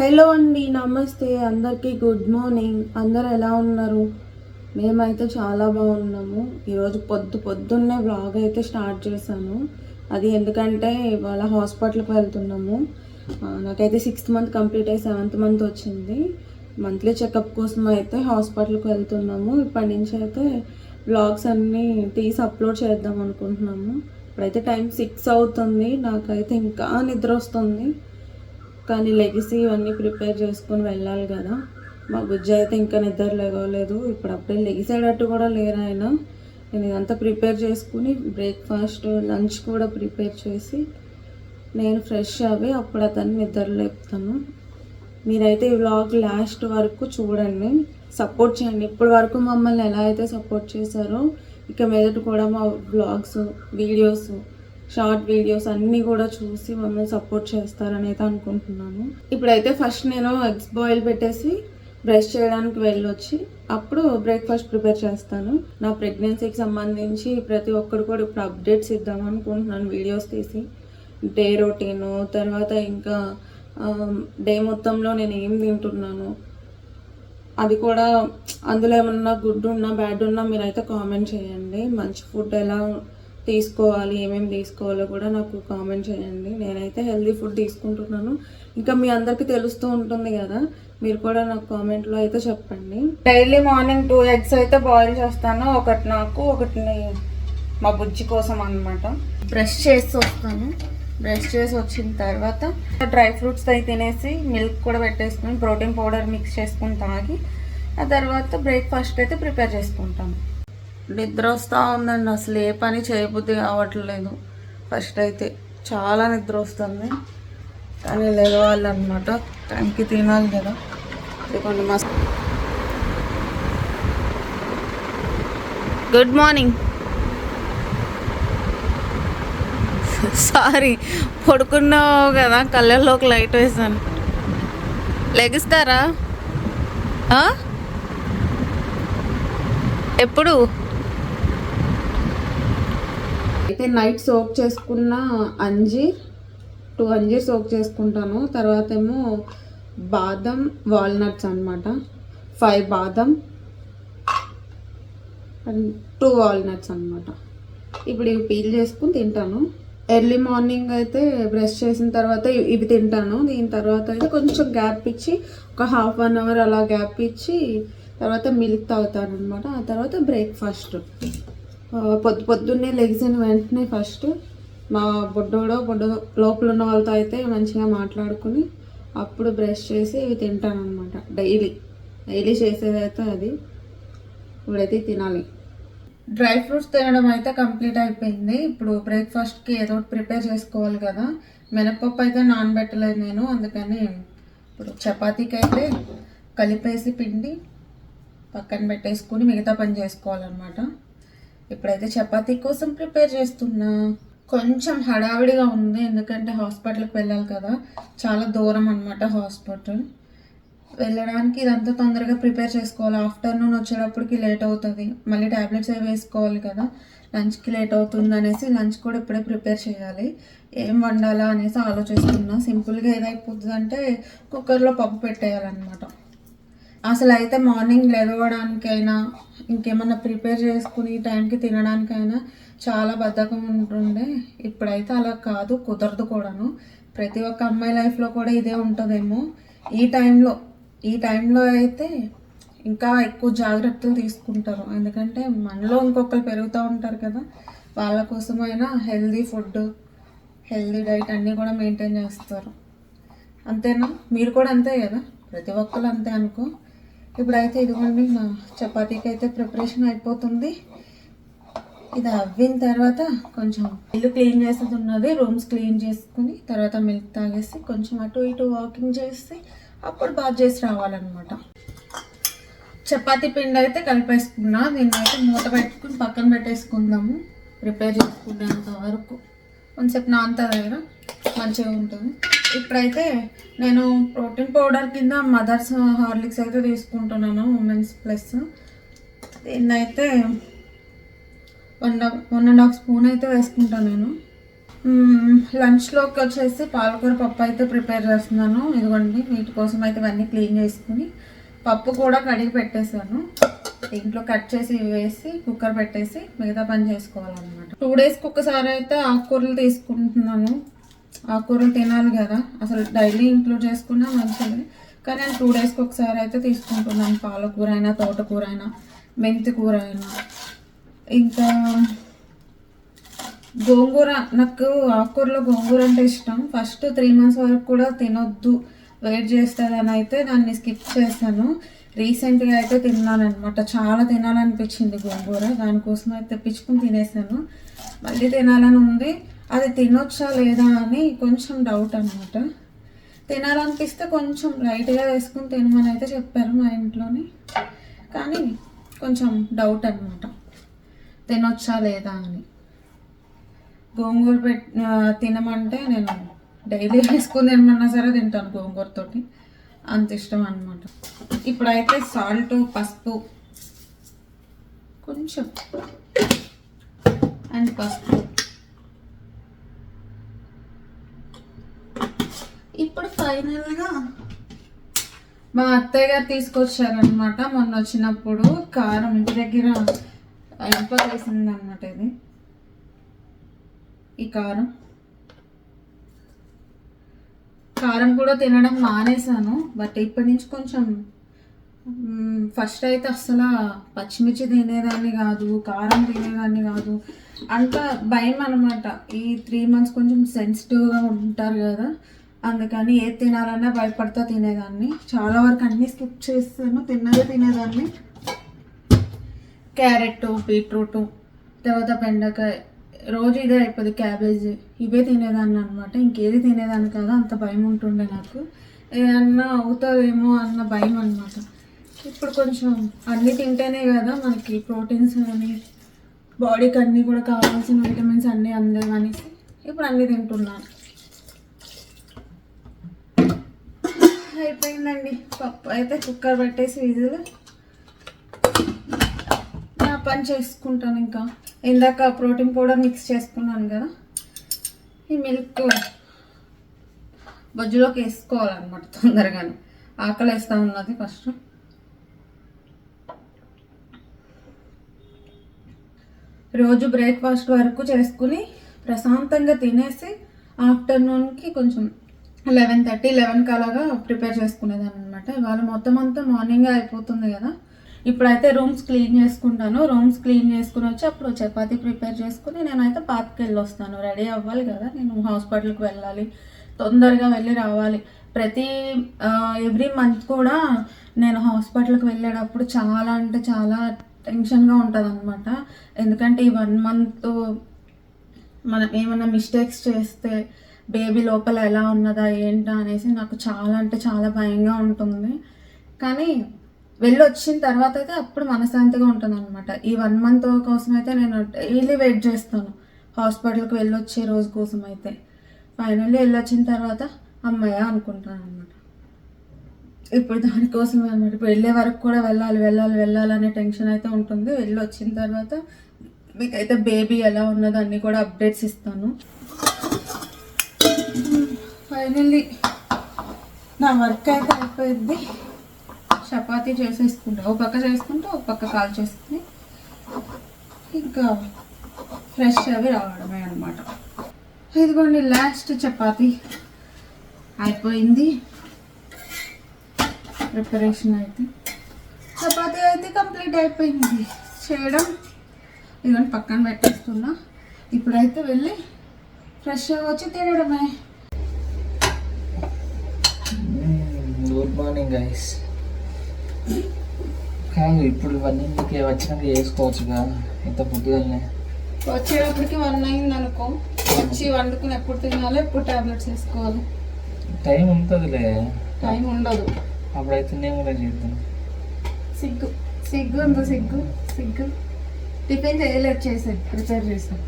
Hello అండి నమస్తే. అందరికీ గుడ్ మార్నింగ్. అందరు ఎలా ఉన్నారు? మేమైతే చాలా బాగున్నాము. ఈరోజు పొద్దు పొద్దున్నే బ్లాగ్ అయితే స్టార్ట్ చేశాను. అది ఎందుకంటే ఇవాళ హాస్పిటల్కి వెళ్తున్నాము. నాకైతే సిక్స్త్ మంత్ కంప్లీట్ అయ్యి సెవెంత్ మంత్ వచ్చింది. మంత్లీ చెకప్ కోసం అయితే హాస్పిటల్కి వెళ్తున్నాము. ఇప్పటి నుంచి అయితే బ్లాగ్స్ అన్నీ తీసి అప్లోడ్ చేద్దాం అనుకుంటున్నాము. ఇప్పుడైతే టైం సిక్స్ అవుతుంది. నాకైతే ఇంకా నిద్ర వస్తుంది. కానీ లెగిసి ఇవన్నీ ప్రిపేర్ చేసుకుని వెళ్ళాలి కదా. మా బుజ్జి అయితే ఇంకా నిద్ర లేవలేదు. ఇప్పుడు అప్పుడే లెగిసేటట్టు కూడా లేరు ఆయన. నేను ఇదంతా ప్రిపేర్ చేసుకుని బ్రేక్ఫాస్ట్ లంచ్ కూడా ప్రిపేర్ చేసి నేను ఫ్రెష్ అవి అప్పుడు అతన్ని నిద్ర లేపుతాను. మీరైతే ఈ వ్లాగ్ లాస్ట్ వరకు చూడండి. సపోర్ట్ చేయండి. ఇప్పటి వరకు మమ్మల్ని ఎలా అయితే సపోర్ట్ చేశారో ఇక మీదట కూడా మా వ్లాగ్స్ వీడియోస్ షార్ట్ వీడియోస్ అన్నీ కూడా చూసి మమ్మల్ని సపోర్ట్ చేస్తారని అయితే అనుకుంటున్నాను. ఇప్పుడైతే ఫస్ట్ నేను ఎగ్స్ బాయిల్ పెట్టేసి బ్రష్ చేయడానికి వెళ్ళొచ్చి అప్పుడు బ్రేక్ఫాస్ట్ ప్రిపేర్ చేస్తాను. నా ప్రెగ్నెన్సీకి సంబంధించి ప్రతి ఒక్కరు కూడా ఇప్పుడు అప్డేట్స్ ఇద్దాం అనుకుంటున్నాను వీడియోస్ తీసి. డే రొటీను తర్వాత ఇంకా డే మొత్తంలో నేను ఏం తింటున్నాను అది కూడా అందులో ఏమన్నా గుడ్ ఉన్నా బ్యాడ్ ఉన్నా మీరైతే కామెంట్ చేయండి. మంచి ఫుడ్ ఎలా తీసుకోవాలి ఏమేమి తీసుకోవాలో కూడా నాకు కామెంట్ చేయండి. నేనైతే హెల్దీ ఫుడ్ తీసుకుంటున్నాను. ఇంకా మీ అందరికీ తెలుస్తూ ఉంటుంది కదా మీరు కూడా నాకు కామెంట్లో అయితే చెప్పండి. డైలీ మార్నింగ్ టూ ఎగ్స్ అయితే బాయిల్ చేస్తాను. ఒకటి నాకు ఒకటి మా బుజ్జి కోసం అన్నమాట. బ్రష్ చేసి వస్తాను. బ్రష్ చేసి వచ్చిన తర్వాత డ్రై ఫ్రూట్స్ అవి తినేసి మిల్క్ కూడా పెట్టేసుకుని ప్రోటీన్ పౌడర్ మిక్స్ చేసుకుని తాగి ఆ తర్వాత బ్రేక్ఫాస్ట్ అయితే ప్రిపేర్ చేసుకుంటాను. నిద్ర వస్తూ ఉందండి. అసలు ఏ పని చేయబుద్ధి కావట్లేదు. ఫస్ట్ అయితే చాలా నిద్ర వస్తుంది కానీ లేవాలన్నమాట. టైంకి తినాలి కదా. ఇదిగోండి మస్ గుడ్ మార్నింగ్. సారీ పడుకున్నావు కదా. కళ్ళల్లోకి లైట్ వేసాను. లెగిస్తారా? ఎప్పుడు? అయితే నైట్ సోక్ చేసుకున్న అంజీర్ టూ అంజీర్ సోక్ చేసుకుంటాను. తర్వాత ఏమో బాదం వాల్నట్స్ అనమాట ఫైవ్ బాదం అండ్ టూ వాల్నట్స్ అనమాట ఇప్పుడు ఇవి పీల్ చేసుకుని తింటాను. ఎర్లీ మార్నింగ్ అయితే బ్రష్ చేసిన తర్వాత ఇవి- ఇవి తింటాను. దీని తర్వాత అయితే కొంచెం గ్యాప్ ఇచ్చి ఒక హాఫ్ అన్ అవర్ అలా గ్యాప్ ఇచ్చి తర్వాత మిల్క్ తాగుతాను అనమాట ఆ తర్వాత బ్రేక్ఫాస్ట్ పొద్దు పొద్దున్నే లెగిసిన వెంటనే ఫస్ట్ మా బొడ్డోడో బొడ్డ లోపల ఉన్న వాళ్ళతో అయితే మంచిగా మాట్లాడుకుని అప్పుడు బ్రష్ చేసి ఇవి తింటానమాట డైలీ. డైలీ చేసేదైతే అది. ఇప్పుడైతే తినాలి. డ్రై ఫ్రూట్స్ తినడం అయితే కంప్లీట్ అయిపోయింది. ఇప్పుడు బ్రేక్ఫాస్ట్కి ఏదో ఒకటి ప్రిపేర్ చేసుకోవాలి కదా. మినపప్పు అయితే నానబెట్టలేదు నేను అందుకని ఇప్పుడు చపాతీకి అయితే కలిపేసి పిండి పక్కన పెట్టేసుకుని మిగతా పని చేసుకోవాలన్నమాట. ఇప్పుడైతే చపాతీ కోసం ప్రిపేర్ చేస్తున్నా. కొంచెం హడావిడిగా ఉంది ఎందుకంటే హాస్పిటల్కి వెళ్ళాలి కదా. చాలా దూరం అనమాట హాస్పిటల్. వెళ్ళడానికి ఇదంతా తొందరగా ప్రిపేర్ చేసుకోవాలి. ఆఫ్టర్నూన్ వచ్చేటప్పటికి లేట్ అవుతుంది. మళ్ళీ ట్యాబ్లెట్స్ అవి వేసుకోవాలి కదా. లంచ్కి లేట్ అవుతుంది అనేసి లంచ్ కూడా ఇప్పుడే ప్రిపేర్ చేయాలి. ఏం వండాలా అనేసి ఆలోచిస్తున్నా. సింపుల్గా ఏదైపోతుంది అంటే కుక్కర్లో పప్పు పెట్టేయాలన్నమాట. అసలు అయితే మార్నింగ్ లేవడానికైనా ఇంకేమన్నా ప్రిపేర్ చేసుకుని టైంకి తినడానికైనా చాలా బద్ధకం ఉంటుండే. ఇప్పుడైతే అలా కాదు కుదరదు కూడాను. ప్రతి ఒక్క అమ్మాయి లైఫ్లో కూడా ఇదే ఉంటుందేమో. ఈ టైంలో ఈ టైంలో అయితే ఇంకా ఎక్కువ జాగ్రత్తలు తీసుకుంటారు. ఎందుకంటే మనలో ఇంకొకరు పెరుగుతూ ఉంటారు కదా వాళ్ళ కోసమైనా హెల్దీ ఫుడ్ హెల్దీ డైట్ అన్నీ కూడా మెయింటైన్ చేస్తారు. అంతేనా? మీరు కూడా అంతే కదా? ప్రతి ఒక్కరు అంతే అనుకో. ఇప్పుడైతే ఇదిగోండి నా చపాతీకి అయితే ప్రిపరేషన్ అయిపోతుంది. ఇది అవ్విన తర్వాత కొంచెం ఇల్లు క్లీన్ చేసేది ఉన్నది రూమ్స్ క్లీన్ చేసుకుని తర్వాత మిల్క్ తాగేసి కొంచెం అటు ఇటు వాకింగ్ చేసి అప్పుడు బాత్ చేసి రావాలన్నమాట. చపాతి పిండి అయితే కలిపేసుకున్నా దీన్ని అయితే మూత పెట్టుకుని పక్కన పెట్టేసుకుందాము. ప్రిపేర్ చేసుకునేంత వరకు. కొంచెం నాంతుంది దగ్గర మంచిగా ఉంటుంది. ఇప్పుడైతే నేను ప్రోటీన్ పౌడర్ కింద మదర్స్ హార్లిక్స్ అయితే తీసుకుంటున్నాను ఉమెన్స్ ప్లస్. దీన్ని అయితే one one and half spoon అయితే వేసుకుంటాను నేను. లంచ్లోకి వచ్చేసి పాలకూర పప్పు అయితే ప్రిపేర్ చేస్తున్నాను. ఇదిగోండి వీటి కోసం అయితే ఇవన్నీ క్లీన్ చేసుకుని పప్పు కూడా కడిగి పెట్టేశాను. దీంట్లో కట్ చేసి వేసి కుక్కర్ పెట్టేసి మిగతా పని చేసుకోవాలన్నమాట. టూ డేస్కి ఒకసారి అయితే ఆకుకూరలు తీసుకుంటున్నాను. ఆకుకూరలు తినాలి కదా. అసలు డైలీ ఇంక్లూడ్ చేసుకున్నా మంచిది. కానీ నేను టూ డేస్కి ఒకసారి అయితే తీసుకుంటున్నాను. పాలకూర అయినా తోటకూర అయినా మెంతి కూర అయినా ఇంకా గోంగూర నాకు ఆకుకూరలో గోంగూర అంటే ఇష్టం. ఫస్ట్ త్రీ మంత్స్ వరకు కూడా తినొద్దు. వెయిట్ చేస్తుందని అయితే దాన్ని స్కిప్ చేశాను. రీసెంట్గా అయితే తిన్నాను చాలా తినాలనిపించింది గోంగూర. దానికోసం అయితే తెప్పించుకుని తినేసాను మళ్ళీ తినాలని ఉంది. అది తినొచ్చా లేదా అని కొంచెం డౌట్ అనమాట తినాలనిపిస్తే కొంచెం లైట్గా వేసుకుని తినమని అయితే చెప్పారు మా ఇంట్లోని. కానీ కొంచెం డౌట్ అనమాట తినొచ్చా లేదా అని. గోంగూర పెట్ తినమంటే నేను డైలీ వేసుకుని తినమన్నా సరే తింటాను గోంగూరతోటి అంత ఇష్టం అనమాట ఇప్పుడైతే సాల్ట్ పసుపు కొంచెం. అండ్ పసుపు. ఇప్పుడు ఫైనల్గా మా అత్తయ్య గారు తీసుకొచ్చారనమాట మొన్న వచ్చినప్పుడు కారం ఇంటి దగ్గర అయిపోతేసింది అనమాట ఇది. ఈ కారం. కారం కూడా తినడం మానేశాను బట్ ఇప్పటి నుంచి కొంచెం ఫస్ట్ అయితే అసలు పచ్చిమిర్చి తినేదాన్ని కాదు కారం తినేదాన్ని కాదు. అంత భయం అనమాట ఈ త్రీ మంత్స్ కొంచెం సెన్సిటివ్గా ఉంటారు కదా. అందుకని ఏది తినాలన్నా భయపడతా తినేదాన్ని. చాలా వరకు అన్నీ స్కిప్ చేస్తాను. తిన్నదే తినేదాన్ని. క్యారెట్ బీట్రూట్ తర్వాత బెండకాయ. రోజు ఇదే అయిపోతుంది క్యాబేజీ. ఇవే తినేదాన్ని అనమాట ఇంకేది తినేదాన్ని కాదు. అంత భయం ఉంటుండే నాకు. ఏదన్నా అవుతుందేమో అన్న భయం అనమాట ఇప్పుడు కొంచెం అన్నీ తింటేనే కదా మనకి ప్రోటీన్స్ అని బాడీకి అన్నీ కూడా కావాల్సిన విటమిన్స్ అన్నీ అందేవనేసి ఇప్పుడు అన్నీ తింటున్నాను. అయిపోయిందండి. పప్పు అయితే కుక్కర్ పెట్టేసి విజులు. నా పని చేసుకుంటాను ఇంకా. ఇందాక ప్రోటీన్ పౌడర్ మిక్స్ చేసుకున్నాను కదా. ఈ మిల్క్ బొజ్జులోకి వేసుకోవాలన్నమాట తొందరగానే. ఆకలి వేస్తూ ఉన్నది ఫస్ట్ రోజు బ్రేక్ఫాస్ట్ వరకు చేసుకుని ప్రశాంతంగా తినేసి ఆఫ్టర్నూన్కి కొంచెం లెవెన్ థర్టీ లెవెన్ అలాగా ప్రిపేర్ చేసుకునేదాన్ని అనమాట ఇవాళ మొత్తం అంతా మార్నింగే అయిపోతుంది కదా. ఇప్పుడైతే రూమ్స్ క్లీన్ చేసుకుంటాను. రూమ్స్ క్లీన్ చేసుకుని వచ్చి అప్పుడు చపాతి ప్రిపేర్ చేసుకుని నేనైతే పార్క్కి వెళ్ళి వస్తాను రెడీ అవ్వాలి కదా. నేను హాస్పిటల్కి వెళ్ళాలి. తొందరగా వెళ్ళి రావాలి. ప్రతి ఎవ్రీ మంత్ కూడా నేను హాస్పిటల్కి వెళ్ళేటప్పుడు చాలా అంటే చాలా టెన్షన్గా ఉంటుంది అనమాట ఎందుకంటే ఈ వన్ మంత్ మనం ఏమైనా మిస్టేక్స్ చేస్తే బేబీ లోపల ఎలా ఉన్నదా ఏంటా అనేసి నాకు చాలా అంటే చాలా భయంగా ఉంటుంది. కానీ వెళ్ళి వచ్చిన తర్వాత అయితే అప్పుడు మనశ్శాంతిగా ఉంటుంది అనమాట ఈ వన్ మంత్ కోసం అయితే నేను డైలీ వెయిట్ చేస్తాను. హాస్పిటల్కి వెళ్ళొచ్చే రోజు కోసం అయితే. ఫైనల్లీ వెళ్ళొచ్చిన తర్వాత అమ్మయ్య అనుకుంటాను అనమాట ఇప్పుడు దానికోసమే అనమాట ఇప్పుడు వెళ్ళే వరకు కూడా వెళ్ళాలి వెళ్ళాలి వెళ్ళాలి అనే టెన్షన్ అయితే ఉంటుంది. వెళ్ళి వచ్చిన తర్వాత మీకైతే బేబీ ఎలా ఉన్నదో అన్నీ కూడా అప్డేట్స్ ఇస్తాను. ఫైనల్లీ నా వర్క్ అయితే అయిపోయింది. చపాతీ చేసేసుకుంటా. ఒక పక్క చేసుకుంటే ఒక పక్క కాల్ చేసుకుని ఇంకా ఫ్రెష్ అవి రావడమే అనమాట ఇదిగోండి లాస్ట్ చపాతి అయిపోయింది. ప్రిపరేషన్ అయితే. చపాతీ అయితే కంప్లీట్ అయిపోయింది. చేయడం ఇదిగోండి పక్కన పెట్టేస్తున్నా. ఇప్పుడైతే వెళ్ళి ఫ్రెష్ వచ్చి తినడమే. గుడ్ మార్నింగ్ గైస్ కాదు ఇప్పుడు ఇవన్నీ మీకు వచ్చినాక చేసుకోవచ్చుగా ఇంత పొద్దుగానే వచ్చేటప్పటికి వన్ అయింది అనుకో. వచ్చి వండుకుని ఎప్పుడు తినాలి ఎప్పుడు టాబ్లెట్స్ వేసుకోవాలి టైం ఉంటుందిలే. టైం ఉండదు. అప్పుడైతే నేను కూడా చేద్దాం. సిగ్గు. సిగ్గు ఉందో సిగ్గు. సిగ్గు. టిఫిన్ చేయలేదు చేసాను ప్రిపేర్ చేసాను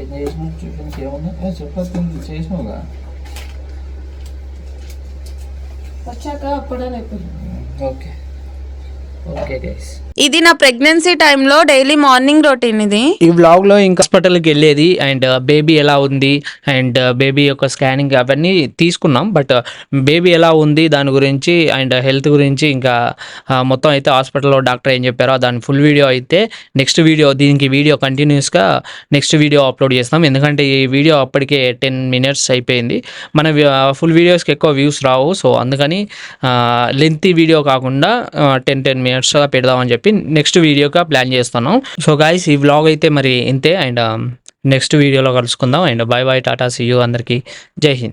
ఏం చేసినావు? టిఫిన్కి ఏమన్నా చెప్పచ్చు చేసినావుగా? వచ్చాక అప్పుడే అయిపోయింది ఓకే. ఇది నా ప్రెగ్నెన్సీ టైంలో డైలీ మార్నింగ్ రొటీన్ ఇది. ఈ వ్లాగ్లో ఇంకా హాస్పిటల్కి వెళ్ళేది అండ్ బేబీ ఎలా ఉంది అండ్ బేబీ యొక్క స్కానింగ్ అవన్నీ తీసుకున్నాం. బట్ బేబీ ఎలా ఉంది దాని గురించి అండ్ హెల్త్ గురించి ఇంకా మొత్తం అయితే హాస్పిటల్లో డాక్టర్ ఏం చెప్పారో దాని ఫుల్ వీడియో అయితే నెక్స్ట్ వీడియో దీనికి వీడియో కంటిన్యూస్గా నెక్స్ట్ వీడియో అప్లోడ్ చేస్తాం ఎందుకంటే ఈ వీడియో అప్పటికే టెన్ మినిట్స్ అయిపోయింది. మన ఫుల్ వీడియోస్కి ఎక్కువ వ్యూస్ రావు. సో అందుకని లెంతీ వీడియో కాకుండా టెన్ టెన్ మినిట్స్గా పెడదామని చెప్పి నెక్స్ట్ వీడియోగా ప్లాన్ చేస్తున్నాం. సో గాయస్ ఈ వ్లాగ్ అయితే మరి ఇంతే. అండ్ నెక్స్ట్ um, వీడియోలో కలుసుకుందాం. And bye bye tata see you అందరికీ. జై హింద్.